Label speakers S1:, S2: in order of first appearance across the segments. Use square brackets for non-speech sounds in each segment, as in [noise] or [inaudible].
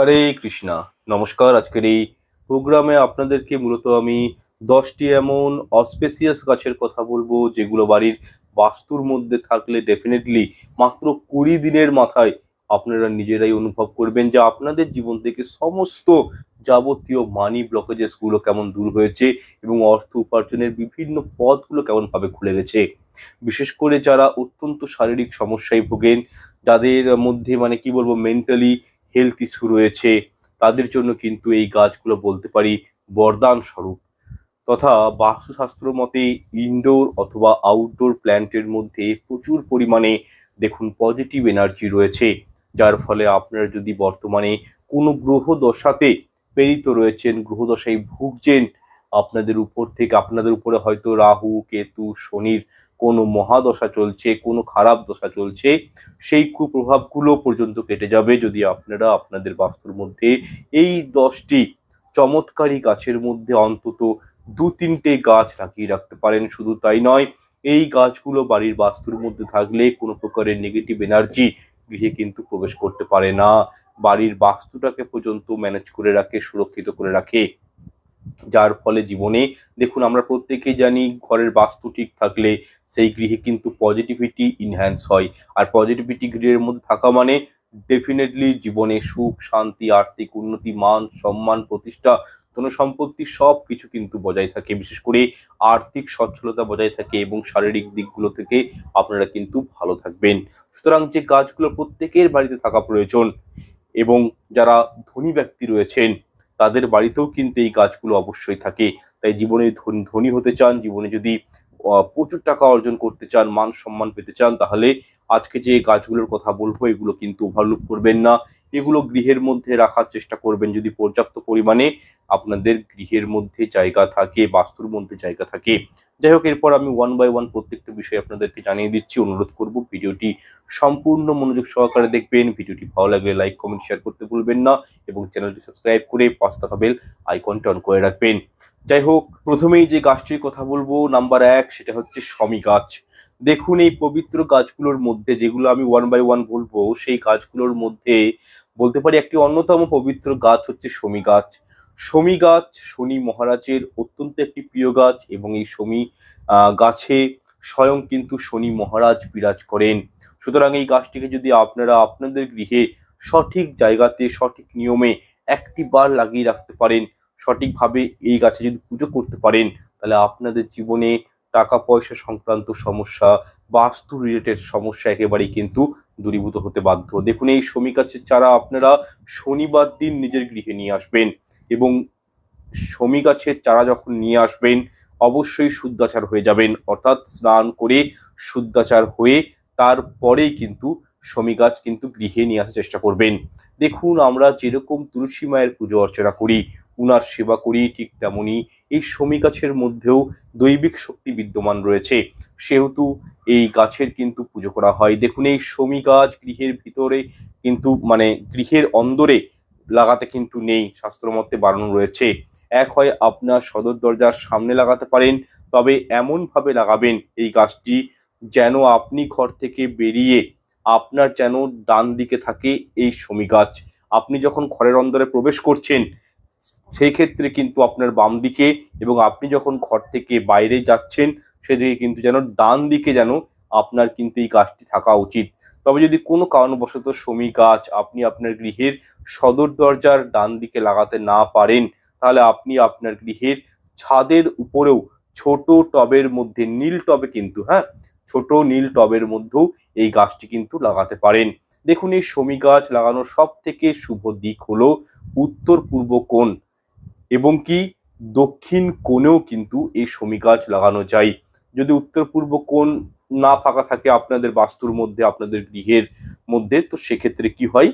S1: হরে কৃষ্ণা। নমস্কার, আজকের এই প্রোগ্রামে আপনাদেরকে মূলত আমি দশটি এমন অস্পেসিয়াস গাছের কথা বলব, যেগুলো বাড়ির বাস্তুর মধ্যে থাকলে ডেফিনেটলি মাত্র কুড়ি দিনের মাথায় আপনারা নিজেরাই অনুভব করবেন যে আপনাদের জীবন থেকে সমস্ত যাবতীয় মানি ব্লকেজেসগুলো কেমন দূর হয়েছে এবং অর্থ উপার্জনের বিভিন্ন পথগুলো কেমনভাবে খুলে গেছে। বিশেষ করে যারা অত্যন্ত শারীরিক সমস্যায় ভোগেন, যাদের মধ্যে মানে কি বলব মেন্টালি হেলথ ইস্যু রয়েছে, তাদের জন্য কিন্তু এই গাছগুলো বলতে পারি বরদান স্বরূপ। তথা বাস্তুশাস্ত্র মতে ইনডোর অথবা আউটডোর প্ল্যান্টের মধ্যে প্রচুর পরিমাণে দেখুন পজিটিভ এনার্জি রয়েছে, যার ফলে আপনারা যদি বর্তমানে কোনো গ্রহ দশাতে প্রেরিত রয়েছেন, গ্রহ দশায় ভুগছেন, আপনাদের উপর থেকে, আপনাদের উপরে হয়তো রাহু, কেতু, শনির কোনো মহাদশা চলছে, কোনো খারাপ দশা চলছে, সেই কুপ্রভাবগুলো পর্যন্ত কেটে যাবে যদি আপনারা আপনাদের বাস্তুর মধ্যে এই দশটি চমৎকারী গাছের মধ্যে অন্তত দু তিনটে গাছ লাগিয়ে রাখতে পারেন। শুধু তাই নয়, এই গাছগুলো বাড়ির বাস্তুর মধ্যে থাকলে কোনো প্রকারের নেগেটিভ এনার্জি গৃহে কিন্তু প্রবেশ করতে পারে না। বাড়ির বাস্তুটাকে পর্যন্ত ম্যানেজ করে রাখে, সুরক্ষিত করে রাখে। যার ফলে জীবনে দেখুন আমরা প্রত্যেকেই জানি ঘরের বাস্তু ঠিক থাকলে সেই গৃহে কিন্তু পজিটিভিটি ইনহ্যান্স হয়। আর পজিটিভিটি গৃহের মধ্যে থাকা মানে ডেফিনেটলি জীবনে সুখ, শান্তি, আর্থিক উন্নতি, মান, সম্মান, প্রতিষ্ঠা ধন সম্পত্তি সব কিছু কিন্তু বজায় থাকে। বিশেষ করে আর্থিক সচ্ছলতা বজায় থাকে এবং শারীরিক দিকগুলো থেকে আপনারা কিন্তু ভালো থাকবেন। সুতরাং যে গাছগুলো প্রত্যেকের বাড়িতে থাকা প্রয়োজন এবং যারা ধনী ব্যক্তি রয়েছেন তাদের বাড়িতেও কিন্তু এই গাছগুলো অবশ্যই থাকে। তাই জীবনে ধনী হতে চান, জীবনে যদি প্রচুর টাকা অর্জন করতে চান, মান সম্মান পেতে চান, তাহলে আজকে যে গাছগুলোর কথা বলব, এগুলো কিন্তু ওভারলুক করবেন না। এগুলো গৃহের মধ্যে রাখার চেষ্টা করবেন। যদি পর্যাপ্ত পরিমাণে আপনাদের গৃহের মধ্যে জায়গা থাকে, বাস্তুর মধ্যে জায়গা থাকে। যাই হোক, এরপর আমি ওয়ান বাই ওয়ান প্রত্যেকটা বিষয় আপনাদেরকে জানিয়ে দিচ্ছি। অনুরোধ করব, ভিডিওটি সম্পূর্ণ মনোযোগ সহকারে দেখবেন। ভিডিওটি ভালো লাগলে লাইক কমেন্ট শেয়ার করতে ভুলবেন না এবং চ্যানেলটি সাবস্ক্রাইব করে পাঁচ টাকা বেল আইকনটা অন করে রাখবেন। যাই হোক, প্রথমেই যে গাছটির কথা বলব নাম্বার এক সেটা হচ্ছে শমি গাছ। দেখুন এই পবিত্র গাছগুলোর মধ্যে যেগুলো আমি ওয়ান বাই ওয়ান বলব, সেই গাছগুলোর মধ্যে বলতে পারি একটি অন্যতম পবিত্র গাছ হচ্ছে শমি গাছ। শমি গাছ শনি মহারাজের অত্যন্ত একটি প্রিয় গাছ এবং এই শমি গাছে স্বয়ং কিন্তু শনি মহারাজ বিরাজ করেন। সুতরাং এই গাছটিকে যদি আপনারা আপনাদের গৃহে সঠিক জায়গাতে, সঠিক নিয়মে একটি বার লাগিয়ে রাখতে পারেন সঠিকভাবে এই গাছে যদি পুজো করতে পারেন, তাহলে আপনাদের জীবনে টাকা পয়সা সংক্রান্ত সমস্যা, বাস্তু রিলেটেড সমস্যা একেবারেই কিন্তু দূরীভূত হতে বাধ্য। দেখুন, এই শমী গাছের চারা আপনারা শনিবার দিন নিজের গৃহে নিয়ে আসবেন এবং শমী গাছের চারা যখন নিয়ে আসবেন, অবশ্যই শুদ্ধাচার হয়ে যাবেন। অর্থাৎ স্নান করে শুদ্ধাচার হয়ে তারপরেই কিন্তু শমী গাছ কিন্তু গৃহে নিয়ে আসার চেষ্টা করবেন। দেখুন, আমরা যেরকম তুলসী মায়ের পুজো অর্চনা করি, উনার সেবা করি, ঠিক তেমনি এই শমী গাছের মধ্যেও দৈবিক শক্তি বিদ্যমান রয়েছে। সেহেতু এই গাছের কিন্তু পুজো করা হয়। দেখুন, এই শমী গাছ গৃহের ভিতরে কিন্তু মানে গৃহের অন্দরে লাগাতে কিন্তু নেই, শাস্ত্রমতে বারণ রয়েছে। এক হয় আপনার সদর দরজার সামনে লাগাতে পারেন, তবে এমনভাবে লাগাবেন এই গাছটি যেন আপনি ঘর থেকে বেরিয়ে আপনার যেন ডান দিকে থাকে এই শমী গাছ। আপনি যখন ঘরের অন্দরে প্রবেশ করছেন, সেই ক্ষেত্রে কিন্তু আপনার বাম দিকে এবং আপনি যখন ঘর থেকে বাইরে যাচ্ছেন, সেদিকে কিন্তু যেন ডান দিকে যেন আপনার কিন্তু এই গাছটি থাকা উচিত। তবে যদি কোনো কারণবশত শমী গাছ আপনি আপনার গৃহের সদর দরজার ডান দিকে লাগাতে না পারেন, তাহলে আপনি আপনার গৃহের ছাদের উপরেও ছোট টবের মধ্যে নীল টবে কিন্তু হ্যাঁ ছোট নীল টবের মধ্যেও এই গাছটি কিন্তু লাগাতে পারেন। দেখুন, এই শমী গাছ লাগানোর সব থেকে শুভ দিক হলো উত্তর পূর্ব কোণ এবং কি দক্ষিণ কোণেও কিন্তু এই শমী গাছ লাগানো যায়। যদি উত্তর পূর্ব কোণ না ফাঁকা থাকে আপনাদের বাস্তুর মধ্যে, আপনাদের গৃহের মধ্যে, তো সেক্ষেত্রে কি হয়?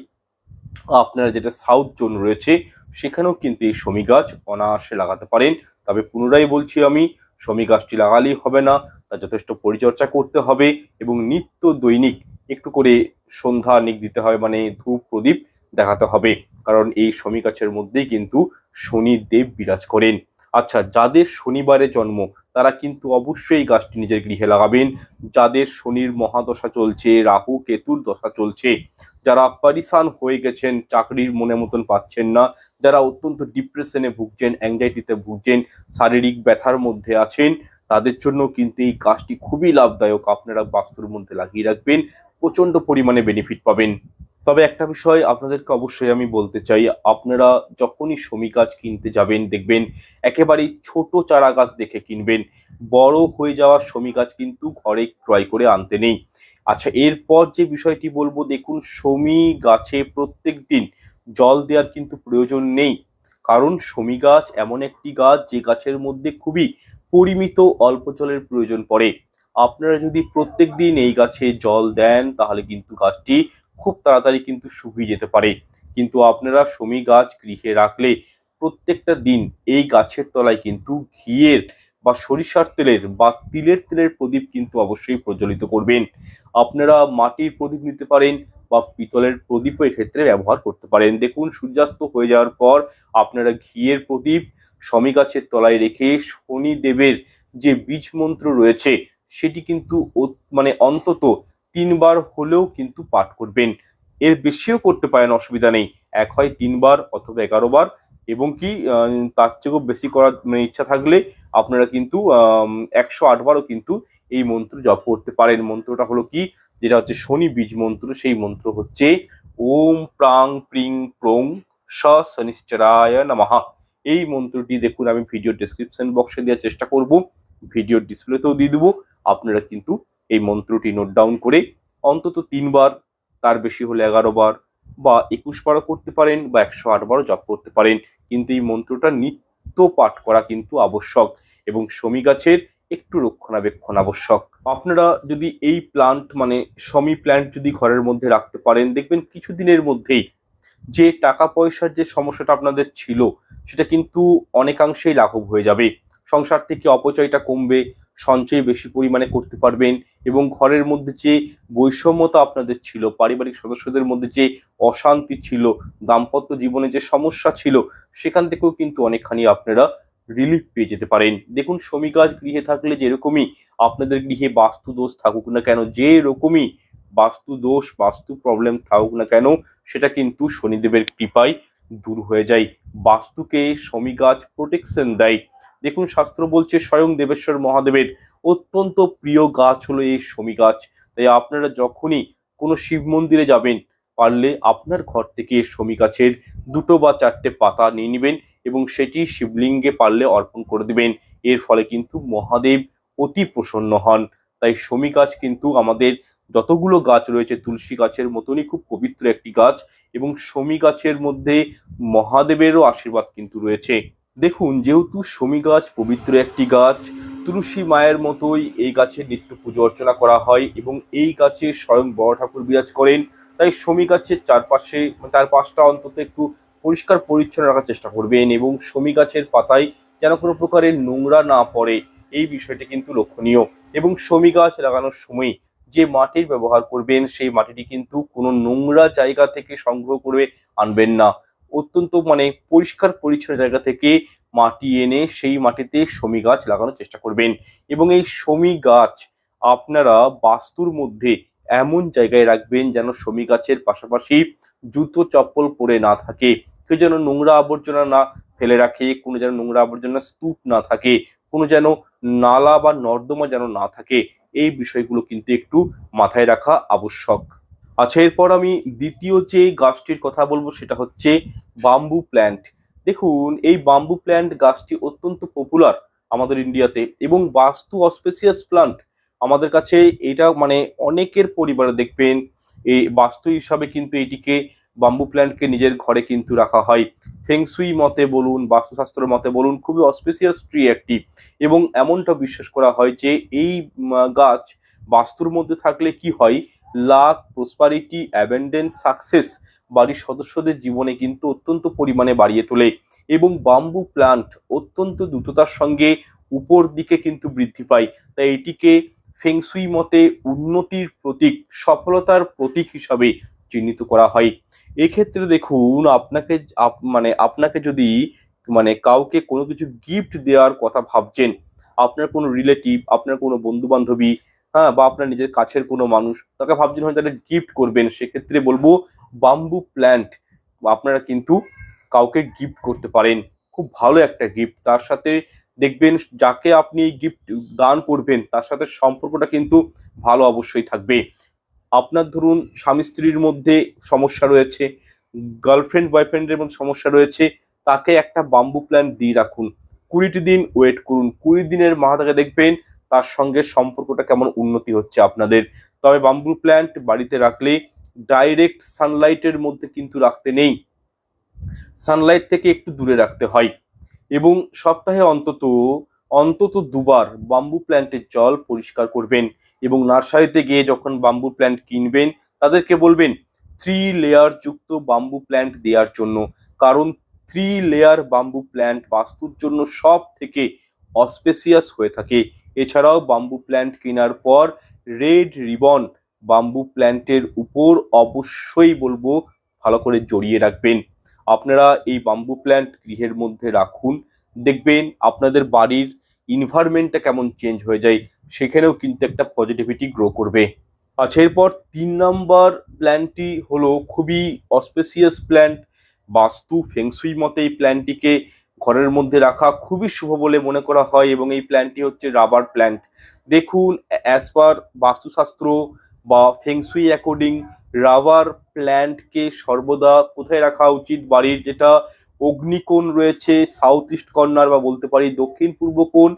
S1: আপনারা যেটা সাউথ জোন রয়েছে, সেখানেও কিন্তু এই শমী গাছ অনায়াসে লাগাতে পারেন। তবে পুনরায় বলছি আমি, শমী গাছটি লাগালেই হবে না। তার যথেষ্ট পরিচর্যা করতে হবে এবং নিত্য দৈনিক একটু করে সন্ধ্যা নিক দিতে হবে মানে ধূপ প্রদীপ দেখাতে হবে। কারণ এই শমী গাছের মধ্যেই কিন্তু শনি দেব বিরাজ করেন। আচ্ছা যাদের শনিবারে জন্ম, তারা কিন্তু অবশ্যই গাছটি নিজের গৃহে লাগাবেন। যাদের শনির মহাদশা চলছে, রাহু, কেতুর দশা চলছে, যারা পারিসান হয়ে গেছেন, চাকরির মনে মতন পাচ্ছেন না, যারা অত্যন্ত ডিপ্রেশনে ভুগছেন অ্যাংজাইটিতে ভুগছেন, শারীরিক ব্যথার মধ্যে আছেন তাদের জন্য কিন্তু এই কাজটি খুবই লাভদায়ক। আপনারা বাস্তুর মধ্যে লাগিয়ে রাখবেন প্রচণ্ড পরিমাণে বেনিফিট পাবেন। তবে একটা বিষয় আপনাদেরকে অবশ্যই আমি বলতে চাই, আপনারা যখনই শমী গাছ কিনতে যাবেন, দেখবেন একেবারেই ছোট চারা গাছ দেখে কিনবেন। বড় হয়ে যাওয়া শমী গাছ কিন্তু ঘরে ক্রয় করে আনতে নেই। আচ্ছা এরপর যে বিষয়টি বলব, দেখুন শমী গাছে প্রত্যেক দিন জল দেওয়ার কিন্তু প্রয়োজন নেই। কারণ শমী গাছ এমন একটি গাছ, যে গাছের মধ্যে খুবই পরিমিত অল্প জলের প্রয়োজন পড়ে। আপনারা যদি প্রত্যেক দিন এই গাছে জল দেন, তাহলে কিন্তু গাছটি খুব তাড়াতাড়ি কিন্তু শুকিয়ে যেতে পারে। কিন্তু আপনারা শমী গাছ গৃহে রাখলে প্রত্যেকটা দিন এই গাছের তলায় কিন্তু ঘিয়ের বা সরিষার তেলের বা তিলের তেলের প্রদীপ কিন্তু অবশ্যই প্রজ্বলিত করবেন। আপনারা মাটির প্রদীপ নিতে পারেন বা পিতলের প্রদীপও এক্ষেত্রে ব্যবহার করতে পারেন। দেখুন, সূর্যাস্ত হয়ে যাওয়ার পর আপনারা ঘিয়ের প্রদীপ শমী গাছের তলায় রেখে শনিদেবের যে বীজ মন্ত্র রয়েছে, সেটি কিন্তু মানে অন্তত তিনবার হলেও কিন্তু পাঠ করবেন। এর বেশিও করতে পারেন, অসুবিধা নেই। এক হয় তিনবার অথবা এগারো বার এবং কি তার থেকেও বেশি করার মানে ইচ্ছা থাকলে আপনারা কিন্তু একশো আটবারও কিন্তু এই মন্ত্র জপ করতে পারেন। মন্ত্রটা হলো কি, যেটা হচ্ছে শনি বীজ মন্ত্র সেই মন্ত্র হচ্ছে, ওম প্রাং প্রিং প্রং স শনিশ্চরায় নমঃ। এই মন্ত্রটি দেখুন, আমি ভিডিও ডেসক্রিপশন বক্সে দেওয়ার চেষ্টা করব। ভিডিও ডিসপ্লেতেও দিয়ে দেবো। আপনারা কিন্তু এই মন্ত্রটি নোট ডাউন করে অন্তত তিনবার, তার বেশি হলে এগারো বার বা একুশ বারও করতে পারেন বা একশো আট বারও জপ করতে পারেন। কিন্তু এই মন্ত্রটা নিত্য পাঠ করা কিন্তু আবশ্যক এবং শমী গাছের একটু রক্ষণাবেক্ষণ আবশ্যক। আপনারা যদি এই প্লান্ট মানে শমী প্ল্যান্ট যদি ঘরের মধ্যে রাখতে পারেন, দেখবেন কিছুদিনের মধ্যেই যে টাকা পয়সার যে সমস্যাটা আপনাদের ছিল, সেটা কিন্তু অনেকাংশেই লাঘব হয়ে যাবে। সংসার থেকে অপচয়টা কমবে, সঞ্চয় বেশি পরিমাণে করতে পারবেন এবং ঘরের মধ্যে যে বৈষম্যতা আপনাদের ছিল, পারিবারিক সদস্যদের মধ্যে যে অশান্তি ছিল, দাম্পত্য জীবনে যে সমস্যা ছিল, সেখান থেকেও কিন্তু অনেকখানি আপনারা রিলিফ পেয়ে যেতে পারেন। দেখুন শ্রমিকাজ গৃহে থাকলে যেরকমই আপনাদের গৃহে বাস্তু দোষ থাকুক না কেন যে রকমই বাস্তু দোষ বাস্তু প্রবলেম থাকুক না কেন, সেটা কিন্তু শনিদেবের কৃপায় দূর হয়ে যায়। বাস্তুকে শমী গাছ প্রোটেকশন দেয়। দেখুন, শাস্ত্র বলছে, স্বয়ং দেবেশ্বর মহাদেবের অত্যন্ত প্রিয় গাছ হলো এই শমী গাছ। তাই আপনারা যখনই কোনো শিব মন্দিরে যাবেন, পারলে আপনার ঘর থেকে শমী গাছের দুটো বা চারটে পাতা নিয়ে নেবেন এবং সেটি শিবলিঙ্গে পারলে অর্পণ করে দেবেন। এর ফলে কিন্তু মহাদেব অতি প্রসন্ন হন। তাই শমী গাছ কিন্তু আমাদের যতগুলো গাছ রয়েছে, তুলসী গাছের মতনই খুব পবিত্র একটি গাছ এবং শমী গাছের মধ্যে মহাদেবেরও আশীর্বাদ কিন্তু রয়েছে। দেখুন, যেহেতু শমী গাছ পবিত্র একটি গাছ, তুলসী মায়ের মতোই এই গাছের নিত্য পুজো অর্চনা করা হয় এবং এই গাছে স্বয়ং বড় ঠাকুর বিরাজ করেন। তাই শমী গাছের চারপাশে, তার পাশটা অন্তত একটু পরিষ্কার পরিচ্ছন্ন রাখার চেষ্টা করবেন এবং শমী গাছের পাতায় যেন কোনো প্রকারের নোংরা না পড়ে, এই বিষয়টি কিন্তু লক্ষণীয়। এবং শমী গাছ লাগানোর সময় যে মাটির ব্যবহার করবেন, সেই মাটিটি কিন্তু কোনো নোংরা জায়গা থেকে সংগ্রহ করে আনবেন না। অত্যন্ত মানে পরিষ্কার, পরিচ্ছন্ন জায়গা থেকে মাটি এনে সেই মাটিতে শমী গাছ লাগানোর চেষ্টা করবেন। এবং এই শমী গাছ আপনারা বাস্তুর মধ্যে এমন জায়গায় রাখবেন যেন শমী গাছের পাশাপাশি জুতো, চপ্পল পরে না থাকে, কেউ যেন নোংরা আবর্জনা না ফেলে রাখে, কোনো যেন নোংরা আবর্জনা স্তূপ না থাকে, কোনো যেন নালা বা নর্দমা যেন না থাকে। এই বিষয়গুলো কিন্তু একটু মাথায় রাখা আবশ্যক। আচ্ছা এরপর আমি দ্বিতীয় যে গাছটির কথা বলব সেটা হচ্ছে বাম্বু প্ল্যান্ট দেখুন, এই বাম্বু প্ল্যান্ট গাছটি অত্যন্ত পপুলার আমাদের ইন্ডিয়াতে এবং বাস্তু অস্পেসিয়াস প্লান্ট আমাদের কাছে এটা মানে অনেকের পরিবারে দেখবেন এই বাস্তু হিসাবে কিন্তু এটিকে বাম্বু প্ল্যান্টকে নিজের ঘরে কিন্তু রাখা হয়। ফেংসুই মতে বলুন, বাস্তুশাস্ত্র মতে বলুন, খুবই অস্পেসিয়াস ট্রি একটি। এবং এমনটা বিশ্বাস করা হয় যে, এই গাছ বাস্তুর মধ্যে থাকলে কি হয়? লাক প্রসপারিটি অ্যাবেন্ডেন্স সাকসেস বাড়ির সদস্যদের জীবনে কিন্তু অত্যন্ত পরিমাণে বাড়িয়ে তোলে। এবং বাম্বু প্লান্ট অত্যন্ত দ্রুততার সঙ্গে উপর দিকে কিন্তু বৃদ্ধি পায়। তাই এটিকে ফেংসুই মতে উন্নতির প্রতীক, সফলতার প্রতীক হিসাবে চিহ্নিত করা হয়। এক্ষেত্রে দেখুন, আপনাকে আপ- মানে আপনাকে যদি মানে কাউকে কোনো কিছু গিফট দেওয়ার কথা ভাবছেন, আপনার কোনো রিলেটিভ আপনার কোনো বন্ধু বান্ধবী হ্যাঁ বা আপনার নিজের কাছের কোনো মানুষ, তাকে ভাবছেন হয়তো একটা গিফট করবেন, সেক্ষেত্রে বলব বাম্বু প্ল্যান্ট আপনারা কিন্তু কাউকে গিফট করতে পারেন। খুব ভালো একটা গিফট তার সাথে দেখবেন যাকে আপনি গিফট দান করবেন, তার সাথে সম্পর্কটা কিন্তু ভালো অবশ্যই থাকবে। আপনার ধরুন স্বামী স্ত্রীর মধ্যে সমস্যা রয়েছে গার্লফ্রেন্ড বয়ফ্রেন্ডের মধ্যে সমস্যা রয়েছে, তাকে একটা বাম্বু প্ল্যান্ট দিয়ে রাখুন। কুড়িটি দিন ওয়েট করুন। কুড়ি দিনের মাথাকে দেখবেন তার সঙ্গে সম্পর্কটা কেমন উন্নতি হচ্ছে আপনাদের। তবে বাম্বু প্ল্যান্ট বাড়িতে রাখলে ডাইরেক্ট সানলাইটের মধ্যে কিন্তু রাখতে নেই। সানলাইট থেকে একটু দূরে রাখতে হয়। এবং সপ্তাহে অন্তত অন্তত দুবার বাম্বু প্ল্যান্টের জল পরিষ্কার করবেন। এবং নার্সারিতে গিয়ে যখন বাম্বু প্ল্যান্ট কিনবেন, তাদেরকে বলবেন থ্রি লেয়ার যুক্ত বাম্বু প্ল্যান্ট দেওয়ার জন্য। কারণ থ্রি লেয়ার বাম্বু প্ল্যান্ট বাস্তুর জন্য সব থেকে অস্পেসিয়াস হয়ে থাকে। এছাড়াও বাম্বু প্ল্যান্ট কেনার পর রেড রিবন বাম্বু প্ল্যান্টের উপর অবশ্যই বলব ভালো করে জড়িয়ে রাখবেন। আপনারা এই বাম্বু প্ল্যান্ট গৃহের মধ্যে রাখুন। দেখবেন আপনাদের বাড়ির ইনভায়রনমেন্টটা কেমন চেঞ্জ হয়ে যায়। সেখানেও কিন্তু একটা পজিটিভিটি গ্রো করবে। আচ্ছা এরপর তিন নম্বর প্ল্যানটি হলো খুবই অস্পেসিয়াস প্ল্যান্ট বাস্তু ফেংসুই মতে এই প্ল্যান্টটিকে ঘরের মধ্যে রাখা খুবই শুভ বলে মনে করা হয় এবং এই প্ল্যান্টটি হচ্ছে রাবার প্ল্যান্ট দেখুন অ্যাজ পার বাস্তুশাস্ত্র বা ফেংসুই অ্যাকর্ডিং রাবার প্ল্যান্টকে সর্বদা কোথায় রাখা উচিত? বাড়ির যেটা অগ্নিকোণ রয়েছে সাউথ ইস্ট কর্নার বা বলতে পারি দক্ষিণ পূর্ব কোণ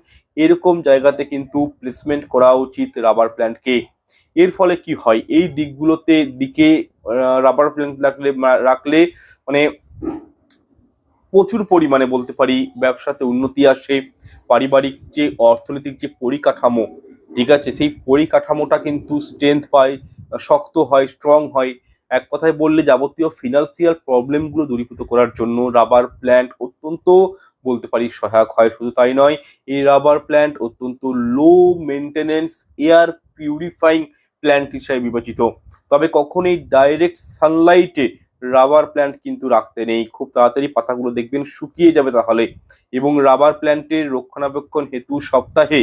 S1: এরকম জায়গাতে কিন্তু প্লেসমেন্ট করা উচিত রাবার প্ল্যান্টকে এর ফলে কি হয়? এই দিকগুলোতে দিকে রাবার প্ল্যান্ট রাখলে রাখলে মানে প্রচুর পরিমাণে বলতে পারি ব্যবসাতে উন্নতি আসে। পারিবারিক যে অর্থনৈতিক যে পরিকাঠামো, ঠিক আছে? সেই পরিকাঠামোটা কিন্তু স্ট্রেংথ পায়, শক্ত হয় স্ট্রং হয়। এক কথায় বললে যাবতীয় ফিনান্সিয়াল প্রবলেমগুলো দূরীভূত করার জন্য রাবার প্ল্যান্ট অত্যন্ত বলতে পারি সহায়ক হয়, শুধু তাই নয়, এই রাবার প্ল্যান্ট অত্যন্ত low maintenance air purifying plant হিসাবে বিবেচিত। তবে কখনোই ডাইরেক্ট সানলাইটে রাবার প্ল্যান্ট কিন্তু রাখতে নেই। খুব তাড়াতাড়ি পাতাগুলো দেখবেন শুকিয়ে যাবে তাহলে। এবং রাবার প্ল্যান্টের রক্ষণাবেক্ষণ হেতু সপ্তাহে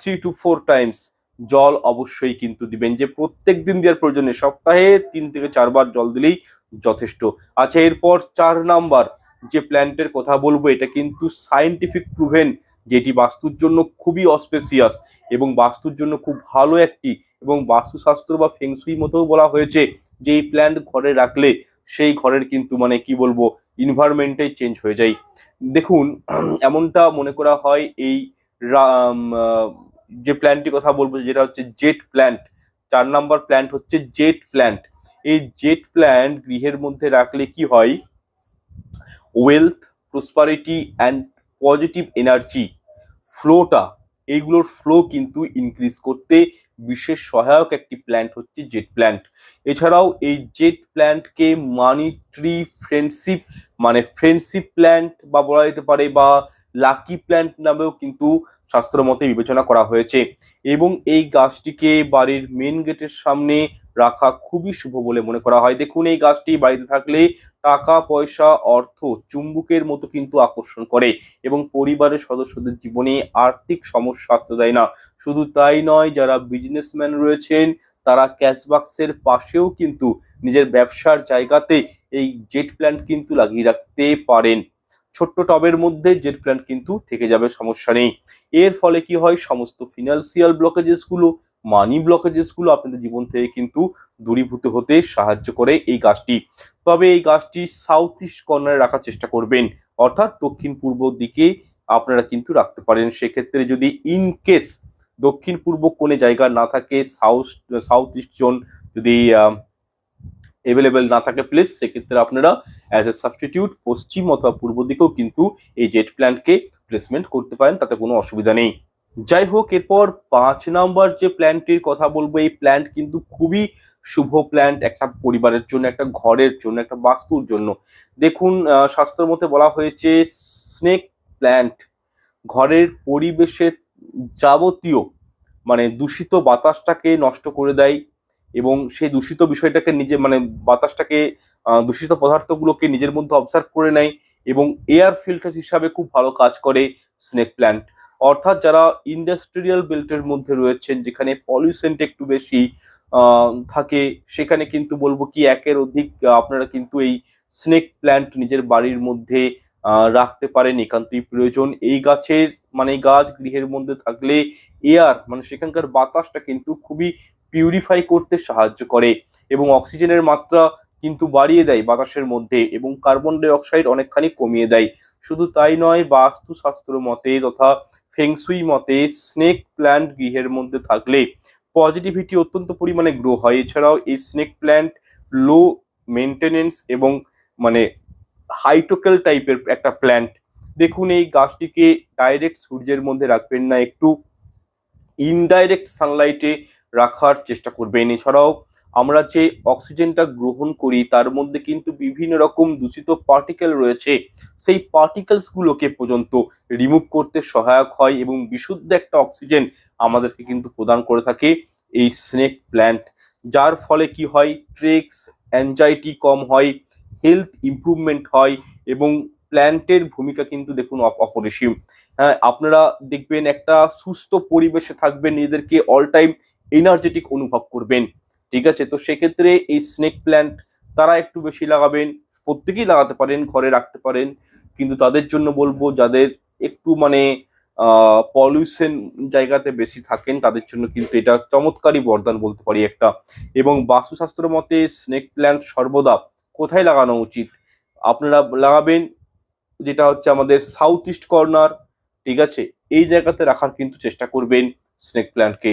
S1: থ্রি টু ফোর টাইমস জল অবশ্যই কিন্তু দিবেন। যে প্রত্যেক দিন দেওয়ার প্রয়োজনে সপ্তাহে তিন থেকে চারবার জল দিলেই যথেষ্ট। আচ্ছা এরপর চার নাম্বার যে প্ল্যান্টের কথা বলব, এটা কিন্তু সায়েন্টিফিক প্রুভেন যেটি বাস্তুর জন্য খুবই অস্পেসিয়াস এবং বাস্তুর জন্য খুব ভালো একটি এবং বাস্তুশাস্ত্র বা ফেংসুই মতেও বলা হয়েছে যে এই প্ল্যান্ট ঘরে রাখলে সেই ঘরের কিন্তু মানে কি বলব ইনভায়রনমেন্টটাই চেঞ্জ হয়ে যায়। দেখুন, [clears throat] এমনটা মনে করা হয় এই যে প্ল্যান্টটির কথা বলব, যেটা হচ্ছে জেট প্ল্যান্ট চার নাম্বার প্ল্যান্ট হচ্ছে জেট প্ল্যান্ট এই জেট প্ল্যান্ট গৃহের মধ্যে রাখলে কি হয়? Wealth prosperity and positive energy ফ্লোটা এইগুলোর ফ্লো কিন্তু ইনক্রিজ করতে বিশেষ সহায়ক একটি প্ল্যান্ট হচ্ছে জেট প্ল্যান্ট এছাড়াও এই জেট প্ল্যান্টকে মানি ট্রি ফ্রেন্ডশিপ মানে ফ্রেন্ডশিপ প্ল্যান্ট বা বলা যেতে পারে বা লাকি প্ল্যান্ট নামেও কিন্তু শাস্ত্র মতে বিবেচনা করা হয়েছে। এবং এই গাছটিকে বাড়ির মেন গেটের সামনে রাখা খুবই শুভ বলে মনে করা হয়। দেখুন, এই গাছটি বাড়িতে থাকলে টাকা, পয়সা, অর্থ চুম্বুকের মতো কিন্তু আকর্ষণ করে এবং পরিবারের সদস্যদের জীবনে আর্থিক সমস্যা আসতে দেয় না। শুধু তাই নয়, যারা বিজনেসম্যান রয়েছেন, তারা ক্যাশবাক্সের পাশেও কিন্তু নিজের ব্যবসার জায়গাতে এই জেট প্ল্যান্ট কিন্তু লাগিয়ে রাখতে পারেন। ছোট্ট টবের মধ্যে জেট প্ল্যান্ট কিন্তু থেকে যাবে, সমস্যা নেই। এর ফলে কি হয়? সমস্ত ফিনান্সিয়াল ব্লকেজেসগুলো মানি ব্লকেজেসগুলো আপনাদের জীবন থেকে কিন্তু দূরীভূত হতে সাহায্য করে এই গাছটি। তবে এই গাছটি সাউথ ইস্ট কর্নারে রাখার চেষ্টা করবেন। অর্থাৎ দক্ষিণ পূর্ব দিকে আপনারা কিন্তু রাখতে পারেন। সেক্ষেত্রে যদি ইন কেস দক্ষিণ পূর্ব কোণে জায়গা না থাকে সাউথ সাউথ ইস্ট জোন যদি অ্যাভেলেবেল না থাকে প্লেস সেক্ষেত্রে আপনারা অ্যাজ এ সাবস্টিটিউট পশ্চিম অথবা পূর্ব দিকেও কিন্তু এই জেট প্ল্যান্টকে প্লেসমেন্ট করতে পারেন, তাতে কোনো অসুবিধা নেই। যাই হোক, এরপর পাঁচ নাম্বার যে প্ল্যান্টটির কথা বলব, এই প্ল্যান্ট কিন্তু খুবই শুভ প্ল্যান্ট একটা পরিবারের জন্য, একটা ঘরের জন্য, একটা বাস্তুর জন্য। দেখুন শাস্ত্র মতে বলা হয়েছে, স্নেক প্ল্যান্ট ঘরের পরিবেশের যাবতীয় মানে দূষিত বাতাসটাকে নষ্ট করে দেয় এবং সেই দূষিত বিষয়টাকে নিজে মানে বাতাসটাকে দূষিত পদার্থগুলোকে নিজের মধ্যে অবজার্ভ করে নেয় এবং এয়ার ফিল্টার হিসাবে খুব ভালো কাজ করে স্নেক প্ল্যান্ট অর্থাৎ যারা ইন্ডাস্ট্রিয়াল বেল্টের মধ্যে রয়েছেন, যেখানে পলিউশনটা একটু বেশি থাকে, সেখানে কিন্তু বলব কি একের অধিক আপনারা কিন্তু এই স্নেক প্ল্যান্ট নিজের বাড়ির মধ্যে রাখতে পারেন, একান্তই প্রয়োজন। এই গাছের মানে গাছ গৃহের মধ্যে থাকলে এয়ার মানে সেখানকার বাতাসটা কিন্তু খুবই পিউরিফাই করতে সাহায্য করে এবং অক্সিজেনের মাত্রা কিন্তু বাড়িয়ে দেয় বাতাসের মধ্যে এবং কার্বন ডাই অক্সাইড অনেকখানি কমিয়ে দেয়। শুধু তাই নয়, বাস্তুশাস্ত্র মতে তথা ফেংসুই মতে স্নেক প্ল্যান্ট গৃহের মধ্যে থাকলে পজিটিভিটি অত্যন্ত পরিমাণে গ্রো হয়। এছাড়াও এই স্নেক প্ল্যান্ট লো মেনটেনেন্স এবং মানে হাইটোকেল টাইপের একটা প্ল্যান্ট দেখুন, এই গাছটিকে ডাইরেক্ট সূর্যের মধ্যে রাখবেন না, একটু ইনডাইরেক্ট সানলাইটে রাখার চেষ্টা করবেন এছাড়াও আমরা যে অক্সিজেনটা গ্রহণ করি, তার মধ্যে কিন্তু বিভিন্ন রকম দূষিত পার্টিকেল রয়েছে। সেই পার্টিকেলস গুলোকে পর্যন্ত রিমুভ করতে সহায়ক হয় এবং বিশুদ্ধ একটা অক্সিজেন আমাদেরকে কিন্তু প্রদান করে থাকে এই স্নেক প্ল্যান্ট যার ফলে কি হয়? ট্রেক্স অ্যাংজাইটি কম হয় হেলথ ইমপ্রুভমেন্ট হয় এবং প্ল্যান্টের ভূমিকা কিন্তু দেখুন অপরিসীম। হ্যাঁ আপনারা দেখবেন একটা সুস্থ পরিবেশে থাকবেন, নিজেদেরকে অল টাইম এনার্জেটিক অনুভব করবেন। ঠিক আছে? তো সেক্ষেত্রে এই স্নেক প্ল্যান্ট তারা একটু বেশি লাগাবেন, প্রত্যেকেই লাগাতে পারেন, ঘরে রাখতে পারেন। কিন্তু তাদের জন্য বলব, যাদের একটু মানে পলিউশন জায়গাতে বেশি থাকেন, তাদের জন্য কিন্তু এটা চমৎকারী বরদান বলতে পারি একটা। এবং বাস্তুশাস্ত্র মতে স্নেক প্ল্যান্ট সর্বদা কোথায় লাগানো উচিত? আপনারা লাগাবেন যেটা হচ্ছে আমাদের সাউথ ইস্ট কর্নার ঠিক আছে? এই জায়গাতে রাখার কিন্তু চেষ্টা করবেন স্নেক প্ল্যান্টকে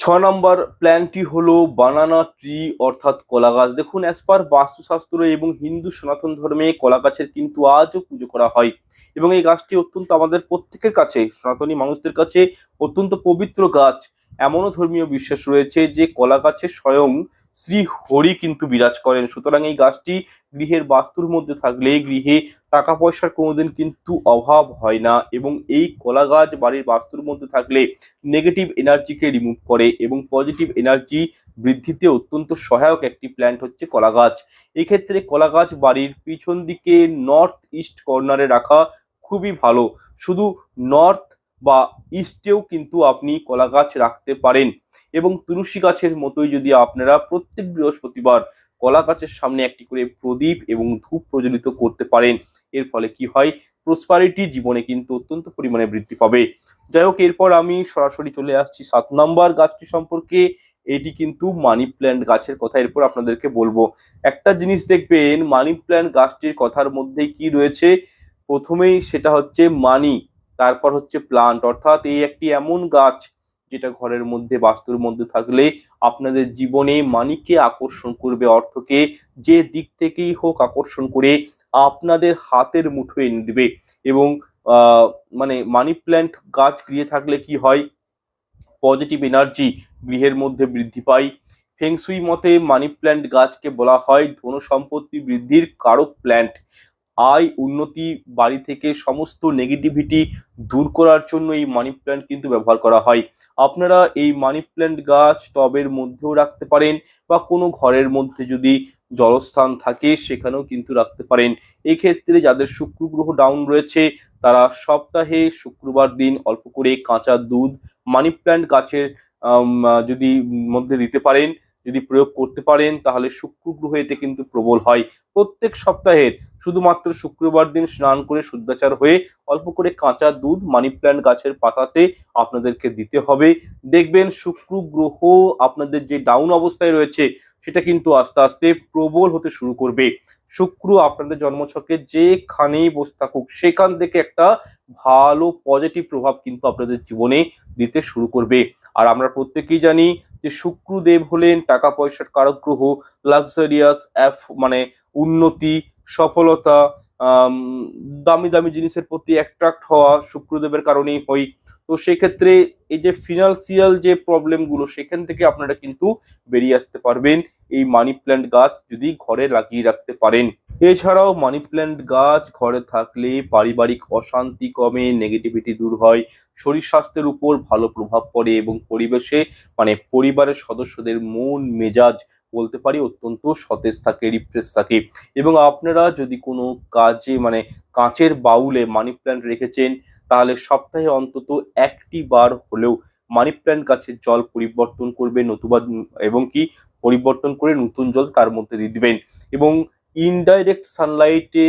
S1: ছ নম্বর প্ল্যানটি হলো বানানা ট্রি অর্থাৎ কলা গাছ দেখুন অ্যাজ পার বাস্তুশাস্ত্র এবং হিন্দু সনাতন ধর্মে কলা গাছের কিন্তু আজও পুজো করা হয় এবং এই গাছটি অত্যন্ত আমাদের প্রত্যেকের কাছে, সনাতনী মানুষদের কাছে অত্যন্ত পবিত্র গাছ। এমনও ধর্মীয় বিশ্বাস রয়েছে যে কলা গাছে স্বয়ং শ্রী হরি কিন্তু বিরাজ করেন। সুতরাং এই গাছটি গৃহের বাস্তুর মধ্যে থাকলে গৃহে টাকা পয়সার কোনোদিন কিন্তু অভাব হয় না এবং এই কলা গাছ বাড়ির বাস্তুর মধ্যে থাকলে নেগেটিভ এনার্জিকে রিমুভ করে এবং পজিটিভ এনার্জি বৃদ্ধিতে অত্যন্ত সহায়ক একটি প্ল্যান্ট হচ্ছে কলা গাছ। এক্ষেত্রে কলা গাছ বাড়ির পিছন দিকে নর্থ ইস্ট কর্নারে রাখা খুবই ভালো। শুধু নর্থ বা ইস্টেও কিন্তু আপনি কলা গাছ রাখতে পারেন। এবং তুলসী গাছের মতোই যদি আপনারা প্রত্যেক বৃহস্পতিবার কলা গাছের সামনে একটি করে প্রদীপ এবং ধূপ প্রজ্বলিত করতে পারেন, এর ফলে কি হয়? প্রসপারিটি জীবনে কিন্তু অত্যন্ত পরিমাণে বৃদ্ধি পাবে। যাই হোক, এরপর আমি সরাসরি চলে আসছি সাত নম্বর গাছটি সম্পর্কে। এটি কিন্তু মানি প্ল্যান্ট গাছের কথা এরপর আপনাদেরকে বলব। একটা জিনিস দেখবেন, মানি প্ল্যান্ট গাছটির কথার মধ্যে কি রয়েছে? প্রথমেই সেটা হচ্ছে মানি। তারপর হচ্ছে প্লান্ট অর্থাৎ এই একটি এমন গাছ যেটা ঘরের মধ্যে, বাস্তুর মধ্যে থাকলে আপনাদের জীবনে মানিকে আকর্ষণ করবে, অর্থকে যে দিক থেকেই হোক আকর্ষণ করে আপনাদের হাতের মুঠোয় এনে দেবে। এবং মানে মানি প্ল্যান্ট গাছ গৃহে থাকলে কি হয়? পজিটিভ এনার্জি গৃহের মধ্যে বৃদ্ধি পায়। ফেংসুই মতে মানি প্ল্যান্ট গাছকে বলা হয় ধন সম্পত্তি বৃদ্ধির কারক প্ল্যান্ট আয় উন্নতি বাড়ি থেকে সমস্ত নেগেটিভিটি দূর করার জন্য এই মানি প্ল্যান্ট কিন্তু ব্যবহার করা হয়। আপনারা এই মানি প্ল্যান্ট গাছ টবের মধ্যেও রাখতে পারেন বা কোনো ঘরের মধ্যে যদি জলস্থান থাকে সেখানেও কিন্তু রাখতে পারেন। এক্ষেত্রে যাদের শুক্র গ্রহ ডাউন রয়েছে, তারা সপ্তাহে শুক্রবার দিন অল্প করে কাঁচা দুধ মানি প্ল্যান্ট গাছের যদি মধ্যে দিতে পারেন, যদি প্রয়োগ করতে পারেন, তাহলে শুক্র গ্রহ এতে কিন্তু প্রবল হয়। প্রত্যেক সপ্তাহের শুধুমাত্র শুক্রবার দিন স্নান করে শুদ্ধাচার হয়ে অল্প করে কাঁচা দুধ, মানি প্ল্যান্ট গাছের পাতাতে আপনাদেরকে দিতে হবে। দেখবেন শুক্র গ্রহ আপনাদের যে ডাউন অবস্থায় রয়েছে, সেটা কিন্তু আস্তে আস্তে প্রবল হতে শুরু করবে। শুক্র আপনাদের জন্মছকে যেখানেই বসে থাকুক, সেখান থেকে একটা ভালো পজিটিভ প্রভাব কিন্তু আপনাদের জীবনে দিতে শুরু করবে। আর আমরা প্রত্যেকেই জানি যে শুক্রদেব হলেন টাকা পয়সার কারক গ্রহ লাক্সারিয়াস অ্যাফ মানে উন্নতি, সফলতা দামি দামি জিনিসের প্রতি অ্যাট্রাক্ট হওয়া শুক্রদেবের কারণেই হই। তো সেক্ষেত্রে এই যে ফিনান্সিয়াল যে প্রবলেমগুলো সেখান থেকে আপনারা কিন্তু বেরিয়ে আসতে পারবেন এই মানি প্ল্যান্ট গাছ যদি ঘরে লাগিয়ে রাখতে পারেন। এছাড়াও মানি প্ল্যান্ট গাছ ঘরে থাকলে পারিবারিক অশান্তি কমে নেগেটিভিটি দূর হয়, শরীর স্বাস্থ্যের উপর ভালো প্রভাব পড়ে এবং পরিবেশে মানে পরিবারের সদস্যদের মন মেজাজ বলতে পারি, অত্যন্ত সতেজ থাকে রিফ্রেশ থাকে। এবং আপনারা যদি কোনো কাজে মানে কাঁচের বাউলে মানি প্ল্যান্ট রেখেছেন, তাহলে সপ্তাহে অন্তত একটি বার হলেও মানি প্ল্যান্ট গাছের জল পরিবর্তন করবে নতুবা, এবং কি পরিবর্তন করে নতুন জল তার মধ্যে দিয়ে দিবেন। এবং ইনডাইরেক্ট সানলাইটে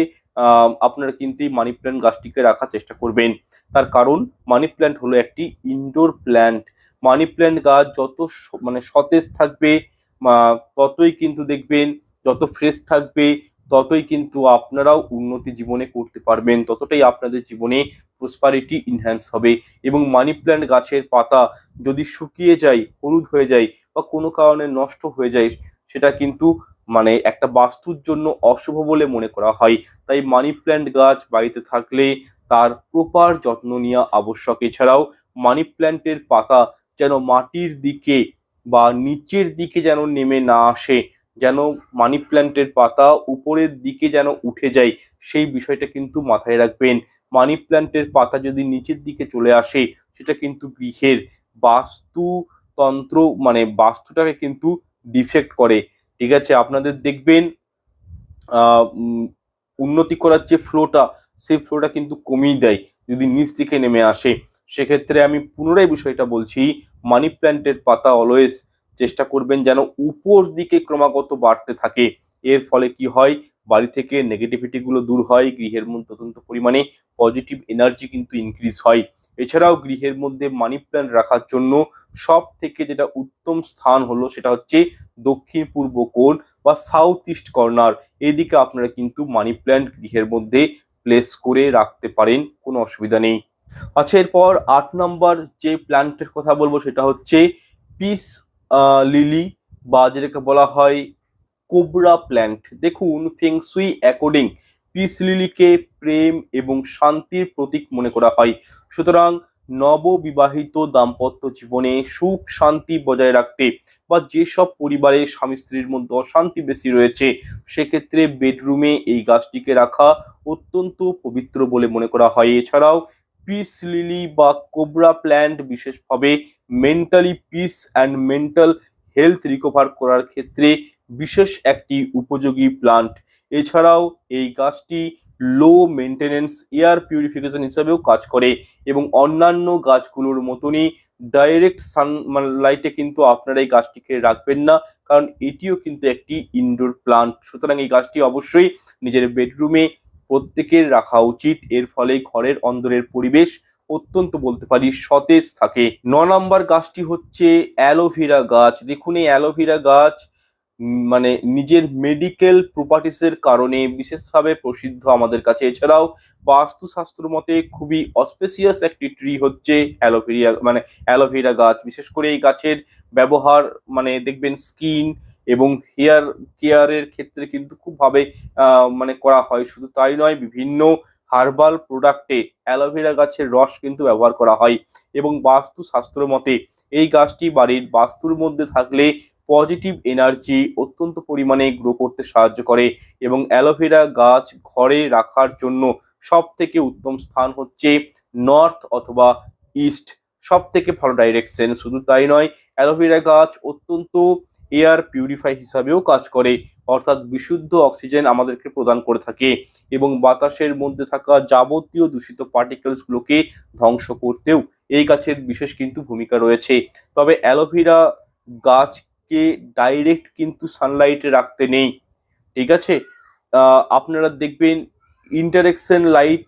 S1: আপনারা কিন্তু এই মানি প্ল্যান্ট গাছটিকে রাখার চেষ্টা করবেন। তার কারণ মানি প্ল্যান্ট হলো একটি ইনডোর প্ল্যান্ট মানি প্ল্যান্ট গাছ যত মানে সতেজ থাকবে ততই কিন্তু দেখবেন যত ফ্রেশ থাকবে, ততই কিন্তু আপনারাও উন্নতি জীবনে করতে পারবেন। ততটাই আপনাদের জীবনে প্রসপারিটি ইনহ্যান্স হবে এবং মানি প্ল্যান্ট গাছের পাতা যদি শুকিয়ে যায়, হলুদ হয়ে যায় বা কোনো কারণে নষ্ট হয়ে যায়, সেটা কিন্তু মানে একটা বাস্তুর জন্য অশুভ বলে মনে করা হয়। তাই মানি প্ল্যান্ট গাছ বাড়িতে থাকলে তার প্রপার যত্ন নেওয়া আবশ্যক। এছাড়াও মানি প্ল্যান্টের পাতা যেন মাটির দিকে বা নিচের দিকে যেন নেমে না আসে, যেন মানি প্ল্যান্টের পাতা উপরের দিকে যেন উঠে যায়, সেই বিষয়টা কিন্তু মাথায় রাখবেন। মানি প্ল্যান্টের পাতা যদি নিচের দিকে চলে আসে, সেটা কিন্তু গৃহের বাস্তুতন্ত্র মানে বাস্তুটাকে কিন্তু ডিফেক্ট করে। ঠিক আছে, আপনাদের দেখবেন উন্নতি করার যে ফ্লোটা সেই ফ্লোটা কিন্তু কমিয়ে দেয়, যদি নিচ দিকে নেমে আসে। সেক্ষেত্রে আমি পুনরায় বিষয়টা বলছি মানি প্ল্যান্টের পাতা অলওয়েজ চেষ্টা করবেন যেন উপর দিকে ক্রমাগত বাড়তে থাকে। এর ফলে কি হয়? বাড়ি থেকে নেগেটিভিটিগুলো দূর হয়, গৃহের মধ্যে অত্যন্ত পরিমাণে পজিটিভ এনার্জি কিন্তু ইনক্রিজ হয়। এছাড়াও গৃহের মধ্যে মানি প্ল্যান্ট রাখার জন্য সব থেকে যেটা উত্তম স্থান হলো সেটা হচ্ছে দক্ষিণ পূর্ব কোণ বা সাউথ ইস্ট কর্নার এদিকে আপনারা কিন্তু মানি প্ল্যান্ট গৃহের মধ্যে প্লেস করে রাখতে পারেন, কোনো অসুবিধা নেই। আচ্ছা এরপর আট নম্বর যে প্ল্যান্টের কথা বলব সেটা হচ্ছে পিস লিলি বা যেটাকে বলা হয় কোবরা প্ল্যান্ট দেখুন ফেংসুই অ্যাকর্ডিং পিস, লিলিকে প্রেম এবং শান্তির প্রতীক মনে করা হয়। সুতরাং নববিবাহিত দাম্পত্য জীবনে সুখ, শান্তি বজায় রাখতে বা যেসব পরিবারে স্বামী স্ত্রীর মধ্যে অশান্তি বেশি রয়েছে, সেক্ষেত্রে বেডরুমে এই গাছটিকে রাখা অত্যন্ত পবিত্র বলে মনে করা হয়। এছাড়াও পিস লিলি বা কোবরা প্ল্যান্ট বিশেষভাবে mentally peace and mental health recover করার ক্ষেত্রে বিশেষ একটি উপযোগী প্লান্ট এছাড়াও এই গাছটি লো মেনটেনেন্স এয়ার পিউরিফিকেশন হিসাবেও কাজ করে এবং অন্যান্য গাছগুলোর মতনই ডাইরেক্ট সানলাইটে কিন্তু আপনারা এই গাছটিকে রাখবেন না, কারণ এটিও কিন্তু একটি ইনডোর প্লান্ট সুতরাং এই গাছটি অবশ্যই নিজের বেডরুমে প্রত্যেকের রাখা উচিত। এর ফলে ঘরের অন্দরের পরিবেশ অত্যন্ত বলতে পারি সতেজ থাকে। ন নম্বর গাছটি হচ্ছে অ্যালোভেরা গাছ। দেখুন এই অ্যালোভেরা গাছ মানে নিজের মেডিকেল প্রপার্টিসের কারণে বিশেষভাবে প্রসিদ্ধ আমাদের কাছে। এছাড়াও বাস্তুশাস্ত্র মতে খুবই অস্পেসিয়াস একটি ট্রি হচ্ছে অ্যালোভেরিয়া মানে অ্যালোভেরা গাছ। বিশেষ করে এই গাছের ব্যবহার মানে দেখবেন স্কিন এবং হেয়ার কেয়ারের ক্ষেত্রে কিন্তু খুবভাবে মানে করা হয়। শুধু তাই নয়, বিভিন্ন হার্বাল প্রোডাক্টে অ্যালোভেরা গাছের রস কিন্তু ব্যবহার করা হয়। এবং বাস্তুশাস্ত্র মতে এই গাছটি বাড়ির বাস্তুর মধ্যে থাকলে পজিটিভ এনার্জি অত্যন্ত পরিমাণে গ্রো করতে সাহায্য করে এবং অ্যালোভেরা গাছ ঘরে রাখার জন্য সব থেকে উত্তম স্থান হচ্ছে নর্থ অথবা ইস্ট সব থেকে ভালো ডাইরেকশন শুধু তাই নয় অ্যালোভেরা গাছ অত্যন্ত এয়ার পিউরিফাই হিসাবেও কাজ করে, অর্থাৎ বিশুদ্ধ অক্সিজেন আমাদেরকে প্রদান করে থাকে এবং বাতাসের মধ্যে থাকা যাবতীয় দূষিত পার্টিকেলসগুলোকে ধ্বংস করতেও এই গাছের বিশেষ কিন্তু ভূমিকা রয়েছে। তবে অ্যালোভেরা গাছকে ডাইরেক্ট কিন্তু সানলাইটে রাখতে নেই, ঠিক আছে? আপনারা দেখবেন ইন্টারেকশন লাইট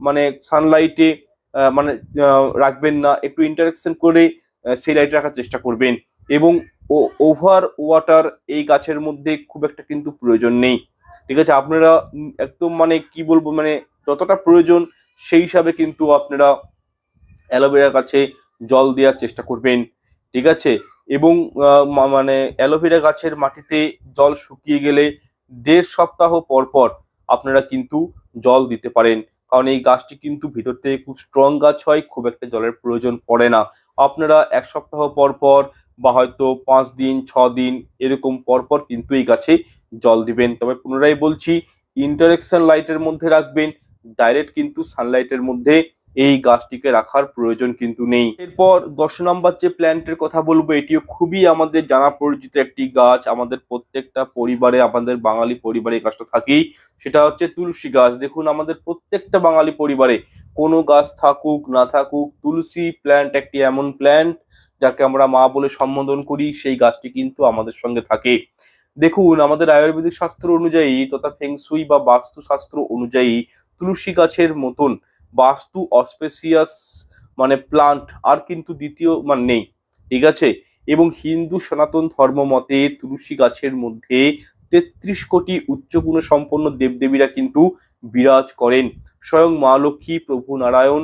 S1: মানে সানলাইটে মানে রাখবেন না, একটু ইন্টারেকশন করে সেই লাইট রাখার চেষ্টা করবেন। এবং ওভার ওয়াটার এই গাছের মধ্যে খুব একটা কিন্তু প্রয়োজন নেই, ঠিক আছে? আপনারা একদম মানে কি বলব মানে যতটা প্রয়োজন সেই হিসাবে কিন্তু আপনারা অ্যালোভেরা গাছে জল দেওয়ার চেষ্টা করবেন, ঠিক আছে? এবং মানে অ্যালোভেরা গাছের মাটিতে জল শুকিয়ে গেলে দেড় সপ্তাহ পর পর আপনারা কিন্তু জল দিতে পারেন। কারণ এই গাছটি কিন্তু ভিতর থেকে খুব স্ট্রং গাছ হয়, খুব একটা জলের প্রয়োজন পড়ে না। আপনারা এক সপ্তাহ পর পর বা হয়তো পাঁচ দিন, ছ দিন এরকম পর পর কিন্তু এই গাছে জল দিবেন। তবে পুনরায় বলছি ইন্টারেকশন লাইটের মধ্যে রাখবেন ডাইরেক্ট কিন্তু সানলাইটের মধ্যে এই গাছটিকে রাখার প্রয়োজন কিন্তু নেই। এরপর দশ নম্বর যে প্ল্যান্টের কথা বলব, এটিও খুবই আমাদের জানা পরিচিত একটি গাছ। আমাদের প্রত্যেকটা পরিবারে, আমাদের বাঙালি পরিবারে এই গাছটা থাকেই। সেটা হচ্ছে তুলসী গাছ। দেখুন, আমাদের প্রত্যেকটা বাঙালি পরিবারে কোনো গাছ থাকুক, না থাকুক, তুলসী প্ল্যান্ট একটি এমন প্ল্যান্ট যাকে আমরা মা বলে সম্বোধন করি, সেই গাছটি কিন্তু আমাদের সঙ্গে থাকে। দেখুন, আমাদের আয়ুর্বেদিক শাস্ত্র অনুযায়ী তথা ফেংসুই বা বাস্তু শাস্ত্র অনুযায়ী তুলসী গাছের মতন বাস্তু, অস্পেসিয়াস মানে প্লান্ট, আর কিন্তু দ্বিতীয় মানে নেই। ঠিক আছে? এবং হিন্দু সনাতন ধর্ম মতে তুলসী গাছের মধ্যে তেত্রিশ কোটি উচ্চগুণ সম্পন্ন দেবদেবীরা কিন্তু বিরাজ করেন। স্বয়ং মা লক্ষ্মী, প্রভু নারায়ণ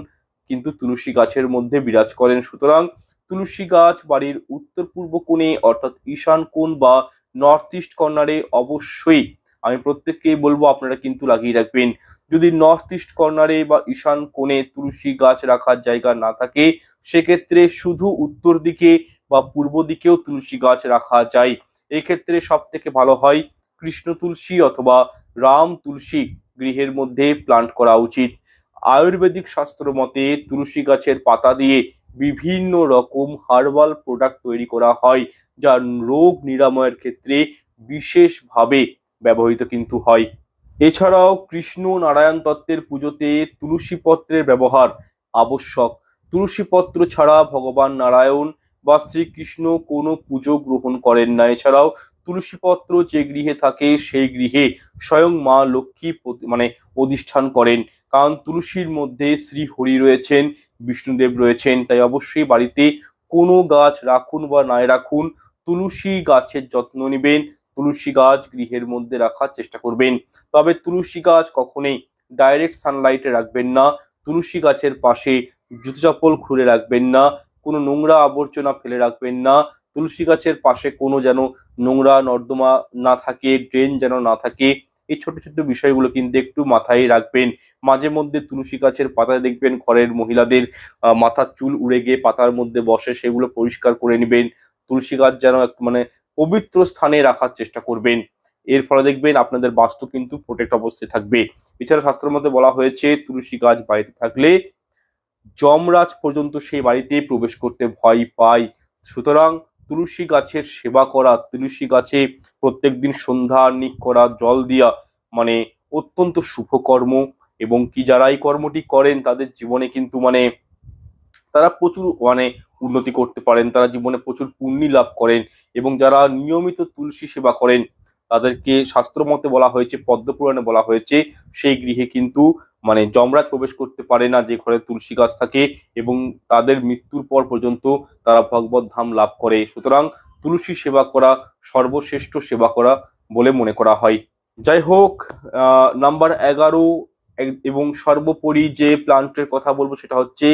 S1: কিন্তু তুলসী গাছের মধ্যে বিরাজ করেন। সুতরাং তুলসী গাছ বাড়ির উত্তর পূর্ব কোণে, অর্থাৎ ঈশান কোণ বা নর্থ ইস্ট কর্নারে অবশ্যই আমি প্রত্যেককেই বলব, আপনারা কিন্তু লাগিয়ে রাখবেন। যদি নর্থ ইস্ট কর্নারে বা ঈশান কোণে তুলসী গাছ রাখার জায়গা না থাকে, সেক্ষেত্রে শুধু উত্তর দিকে বা পূর্ব দিকেও তুলসী গাছ রাখা যায়। এক্ষেত্রে সব থেকে ভালো হয় কৃষ্ণ তুলসী অথবা রাম তুলসী গৃহের মধ্যে প্লান্ট করা উচিত। আয়ুর্বেদিক শাস্ত্র মতে তুলসী গাছের পাতা দিয়ে বিভিন্ন রকম হার্বাল প্রোডাক্ট তৈরি করা হয় যা রোগ নিরাময়ের ক্ষেত্রে বিশেষভাবে ব্যবহৃত কিন্তু হয়। এছাড়াও কৃষ্ণ নারায়ণ তত্ত্বের পুজোতে তুলসী পত্রের ব্যবহার আবশ্যক। তুলসী পত্র ছাড়া ভগবান নারায়ণ বা শ্রীকৃষ্ণ কোনো পুজো গ্রহণ করেন না। এছাড়াও তুলসী পত্র যে গৃহে থাকে, সেই গৃহে স্বয়ং মা লক্ষ্মী মানে অধিষ্ঠান করেন। কারণ তুলসীর মধ্যে শ্রী হরি রয়েছেন, বিষ্ণুদেব রয়েছেন, তাই অবশ্যই বাড়িতে কোনো গাছ রাখুন বা নাই রাখুন। তুলসী গাছের যত্ন নেবেন তুলসী গাছ গৃহের মধ্যে রাখার চেষ্টা করবেন। তবে তুলসী গাছ কখনোই ডাইরেক্ট সানলাইটে রাখবেন না। তুলসী গাছের পাশে জুতো চপ্পল খুলে রাখবেন না। কোনো নোংরা আবর্জনা ফেলে রাখবেন না। তুলসী গাছের পাশে কোনো যেন নোংরা নর্দমা না থাকে ড্রেন যেন না থাকে, এই ছোট ছোট বিষয়গুলো কিন্তু একটু মাথায় রাখবেন। মাঝে মধ্যে তুলসী গাছের পাতায় দেখবেন ঘরের মহিলাদের মাথার চুল উড়ে গিয়ে পাতার মধ্যে বসে সেগুলো পরিষ্কার করে নেবেন। তুলসী গাছ যেন মানে পবিত্র স্থানে রাখার চেষ্টা করবেন। এর ফলে দেখবেন আপনাদের বাস্তু কিন্তু প্রোটেক্ট অবস্থায় থাকবে। এছাড়া শাস্ত্রের মধ্যে বলা হয়েছে, তুলসী গাছ বাড়িতে থাকলে যমরাজ পর্যন্ত সেই বাড়িতে প্রবেশ করতে ভয় পায়। সুতরাং তুলসী গাছের সেবা করা, তুলসী গাছে প্রত্যেকদিন সন্ধ্যা নিক করা, জল দিয়া মানে অত্যন্ত শুভ কর্ম। এবং কি যারা এই কর্মটি করেন, তাদের জীবনে কিন্তু মানে তারা প্রচুর মানে উন্নতি করতে পারেন, তারা জীবনে প্রচুর পুণ্যি লাভ করেন এবং যারা নিয়মিত তুলসী সেবা করেন, তাদেরকে শাস্ত্র মতে বলা হয়েছে পদ্মপুরাণে বলা হয়েছে, সেই গৃহে কিন্তু মানে যমরাজ প্রবেশ করতে পারে না যে ঘরে তুলসী গাছ থাকে এবং তাদের মৃত্যুর পর পর্যন্ত তারা ভগবত ধাম লাভ করে। সুতরাং তুলসী সেবা করা, সর্বশ্রেষ্ঠ সেবা করা বলে মনে করা হয়। যাই হোক নাম্বার এগারো এবং সর্বোপরি যে প্লান্টের কথা বলব সেটা হচ্ছে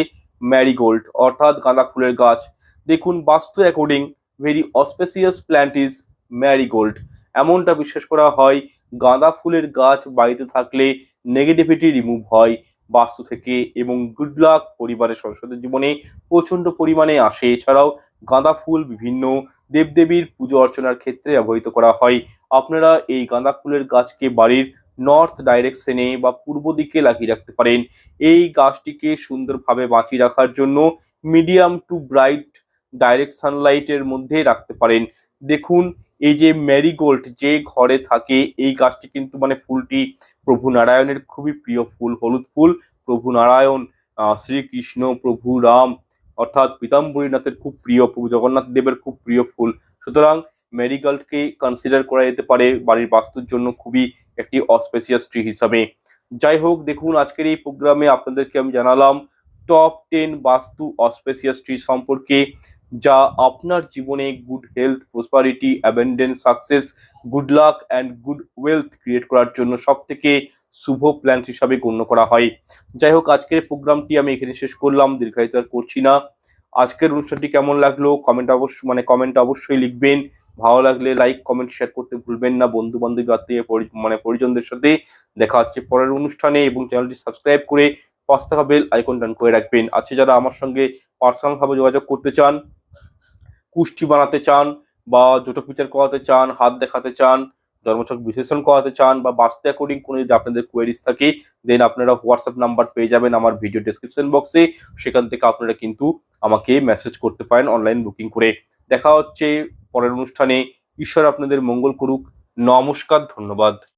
S1: ম্যারিগোল্ড অর্থাৎ গাঁদা ফুলের গাছ। দেখুন, vastu according very auspicious plant is marigold এমনটা বিশ্বাস করা হয়, গাঁদা ফুলের গাছ বাড়িতে থাকলে নেগেটিভিটি রিমুভ হয় বাস্তু থেকে এবং গুড লাক পরিবারের সদস্যদের জীবনে প্রচণ্ড পরিমাণে আসে। এছাড়াও গাঁদা ফুল বিভিন্ন দেবদেবীর পুজো অর্চনার ক্ষেত্রে ব্যবহৃত করা হয়। আপনারা এই গাঁদা ফুলের গাছকে বাড়ির নর্থ ডাইরেকশনে বা পূর্ব দিকে লাগিয়ে রাখতে পারেন। এই গাছটিকে সুন্দরভাবে বাঁচিয়ে রাখার জন্য মিডিয়াম টু ব্রাইট ডাইরেক্ট সানলাইটের মধ্যে রাখতে পারেন। দেখুন, এই যে ম্যারিগোল্ড যে ঘরে থাকে, এই গাছটি কিন্তু মানে ফুলটি প্রভু নারায়ণের খুবই প্রিয় ফুল, হলুদ ফুল। প্রভু নারায়ণ শ্রীকৃষ্ণ, প্রভু রাম, অর্থাৎ পীতাম্বরীনাথের খুব প্রিয়, প্রভু জগন্নাথ দেবের খুব প্রিয় ফুল। সুতরাং ম্যারিগোল্ডকে কনসিডার করা যেতে পারে। বাড়ির বাস্তুর জন্য খুবই একটি অস্পেসিয়াস ট্রি হিসাবে। যাই হোক, দেখুন, আজকের এই প্রোগ্রামে আপনাদেরকে আমি জানালাম টপ টেন বাস্তু অস্পেসিয়াস ট্রি সম্পর্কে, যা আপনার জীবনে good health prosperity abundance success good luck and good wealth create করার জন্য সব থেকে শুভ প্ল্যান্ট হিসাবে গণ্য করা হয়। যাই হোক, আজকের প্রোগ্রামটি আমি এখানে শেষ করলাম, দীর্ঘায়িত আর করছি না। আজকের অনুষ্ঠানটি কেমন লাগল? কমেন্ট অবশ্যই মানে কমেন্ট অবশ্যই লিখবেন। ভালো লাগলে লাইক কমেন্ট শেয়ার করতে ভুলবেন না। বন্ধু বান্ধবী, আত্মীয় মানে পরিজনদের সাথে দেখা হচ্ছে পরের অনুষ্ঠানে এবং চ্যানেলটি সাবস্ক্রাইব করে পাঁচ টাকা বেল আইকন টান করে রাখবেন। আছে যারা আমার সঙ্গে পার্সোনালভাবে যোগাযোগ করতে চান, কুষ্টি বানাতে চান বা জুটো বিচার করাতে চান, হাত দেখাতে চান জন্মছক বিশ্লেষণ করাতে চান বা বাস্তু অ্যাকর্ডিং কোনো যদি আপনাদের কোয়েরিজ থাকে দেন আপনারা হোয়াটসঅ্যাপ নাম্বার পেয়ে যাবেন আমার ভিডিও ডিসক্রিপশন বক্সে সেখান থেকে আপনারা কিন্তু আমাকে মেসেজ করতে পারেন অনলাইন বুকিং করে। দেখা হচ্ছে পরের অনুষ্ঠানে। ঈশ্বর আপনাদের মঙ্গল করুক। নমস্কার ধন্যবাদ।